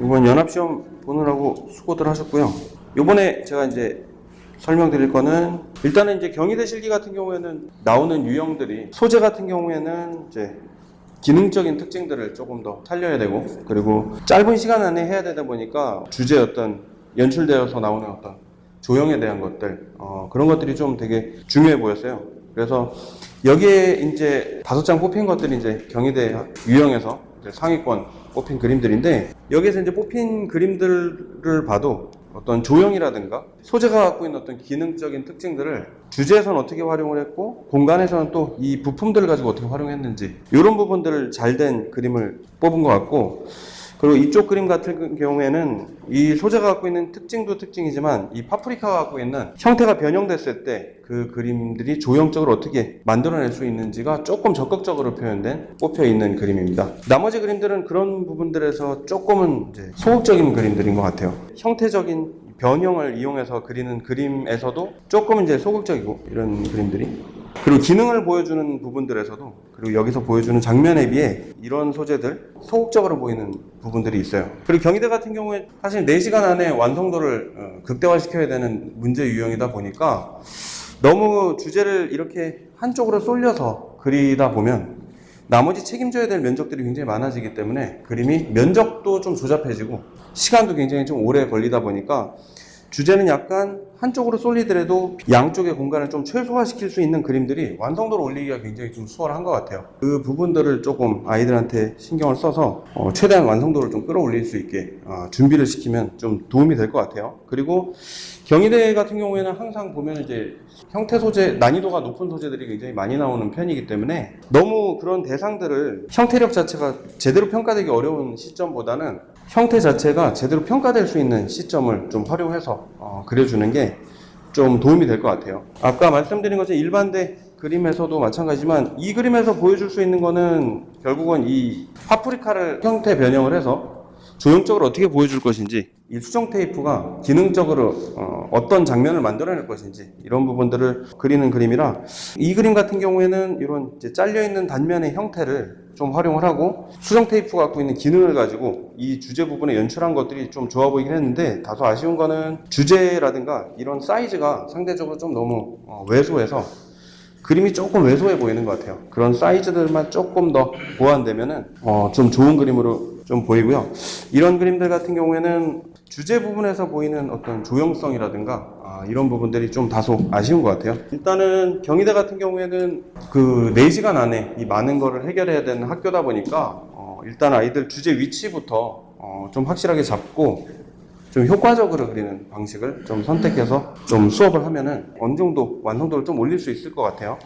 일단 연합시험 보느라고 수고들 하셨고요. 요번에 제가 이제 설명드릴 거는 일단은 이제 경희대 실기 같은 경우에는 나오는 유형들이 소재 같은 경우에는 이제 기능적인 특징들을 조금 더 살려야 되고 그리고 짧은 시간 안에 해야 되다 보니까 주제 어떤 연출되어서 나오는 어떤 조형에 대한 것들 어, 그런 것들이 좀 되게 중요해 보였어요. 그래서 여기에 이제 다섯 장 뽑힌 것들이 이제 경희대 유형에서 상위권 뽑힌 그림들인데 여기에서 이제 뽑힌 그림들을 봐도 어떤 조형이라든가 소재가 갖고 있는 어떤 기능적인 특징들을 주제에서는 어떻게 활용을 했고 공간에서는 또 이 부품들을 가지고 어떻게 활용했는지 이런 부분들을 잘 된 그림을 뽑은 것 같고 그리고 이쪽 그림 같은 경우에는 이 소재가 갖고 있는 특징도 특징이지만 이 파프리카가 갖고 있는 형태가 변형됐을 때 그 그림들이 조형적으로 어떻게 만들어낼 수 있는지가 조금 적극적으로 표현된 뽑혀 있는 그림입니다. 나머지 그림들은 그런 부분들에서 조금은 소극적인 그림들인 것 같아요. 형태적인 변형을 이용해서 그리는 그림에서도 조금 이제 소극적이고 이런 그림들이 그리고 기능을 보여주는 부분들에서도 그리고 여기서 보여주는 장면에 비해 이런 소재들 소극적으로 보이는 부분들이 있어요. 그리고 경희대 같은 경우에 사실 4시간 안에 완성도를 어, 극대화시켜야 되는 문제 유형이다 보니까 너무 주제를 이렇게 한쪽으로 쏠려서 그리다 보면 나머지 책임져야 될 면적들이 굉장히 많아지기 때문에 그림이 면적도 좀 조잡해지고 시간도 굉장히 좀 오래 걸리다 보니까 주제는 약간 한쪽으로 쏠리더라도 양쪽의 공간을 좀 최소화시킬 수 있는 그림들이 완성도를 올리기가 굉장히 좀 수월한 것 같아요. 그 부분들을 조금 아이들한테 신경을 써서 어, 최대한 완성도를 좀 끌어올릴 수 있게 어, 준비를 시키면 좀 도움이 될 것 같아요. 그리고 경희대 같은 경우에는 항상 보면 이제 형태 소재, 난이도가 높은 소재들이 굉장히 많이 나오는 편이기 때문에 너무 그런 대상들을 형태력 자체가 제대로 평가되기 어려운 시점보다는 형태 자체가 제대로 평가될 수 있는 시점을 좀 활용해서 어, 그려주는 게 좀 도움이 될 것 같아요. 아까 말씀드린 것처럼 일반대 그림에서도 마찬가지지만 이 그림에서 보여줄 수 있는 거는 결국은 이 파프리카를 형태 변형을 해서 조형적으로 어떻게 보여줄 것인지 이 수정 테이프가 기능적으로 어, 떤 장면을 만들어낼 것인지 이런 부분들을 그리는 그림이라 이 그림 같은 경우에는 이런 잘려 있는 단면의 형태를 좀 활용을 하고 수정 테이프가 갖고 있는 기능을 가지고 이 주제 부분에 연출한 것들이 좀 좋아 보이긴 했는데 다소 아쉬운 거는 주제라든가 이런 사이즈가 상대적으로 좀 너무 어, 왜소해서 그림이 조금 왜소해 보이는 것 같아요. 그런 사이즈들만 조금 더 보완되면은 어, 좀 좋은 그림으로 좀 보이고요. 이런 그림들 같은 경우에는 주제 부분에서 보이는 어떤 조형성이라든가 아, 이런 부분들이 좀 다소 아쉬운 것 같아요. 일단은 경희대 같은 경우에는 그 4시간 안에 이 많은 거를 해결해야 되는 학교다 보니까 어, 일단 아이들 주제 위치부터 어, 좀 확실하게 잡고 좀 효과적으로 그리는 방식을 좀 선택해서 좀 수업을 하면은 어느 정도 완성도를 좀 올릴 수 있을 것 같아요.